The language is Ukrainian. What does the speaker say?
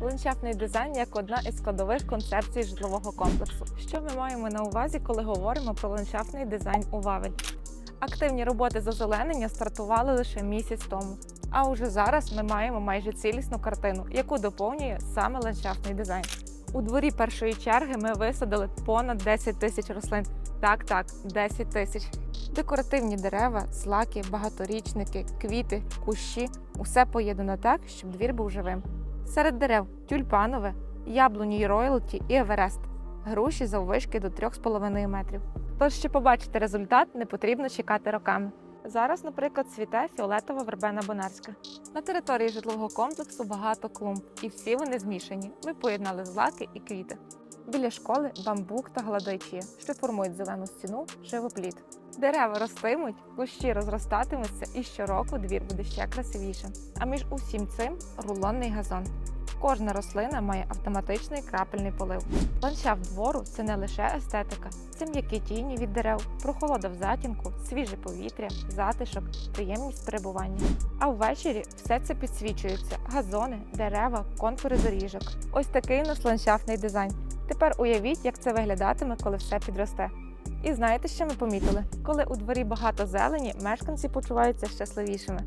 Ландшафтний дизайн як одна із складових концепцій житлового комплексу. Що ми маємо на увазі, коли говоримо про ландшафтний дизайн у Вавель? Активні роботи з озеленення стартували лише місяць тому. А уже зараз ми маємо майже цілісну картину, яку доповнює саме ландшафтний дизайн. У дворі першої черги ми висадили понад 10 тисяч рослин. Так, так, 10 тисяч. Декоративні дерева, злаки, багаторічники, квіти, кущі усе поєднано так, щоб двір був живим. Серед дерев тюльпанове, яблуні роялті і еверест, груші заввишки до 3,5 метрів. Тож, щоб побачити результат, не потрібно чекати роками. Зараз, наприклад, цвіте фіолетова вербена бонарська. На території житлового комплексу багато клумб, і всі вони змішані. Ми поєднали злаки і квіти. Біля школи бамбук та гладайчі, що формують зелену стіну, живопліт. Дерева ростимуть, кущі розростатимуться, і щороку двір буде ще красивішим. А між усім цим рулонний газон. Кожна рослина має автоматичний крапельний полив. Ландшафт двору це не лише естетика, це м'які тіні від дерев, прохолода в затінку, свіже повітря, затишок, приємність перебування. А ввечері все це підсвічується: газони, дерева, контури доріжок. Ось такий у нас ландшафтний дизайн. Тепер уявіть, як це виглядатиме, коли все підросте. І знаєте, що ми помітили? Коли у дворі багато зелені, мешканці почуваються щасливішими.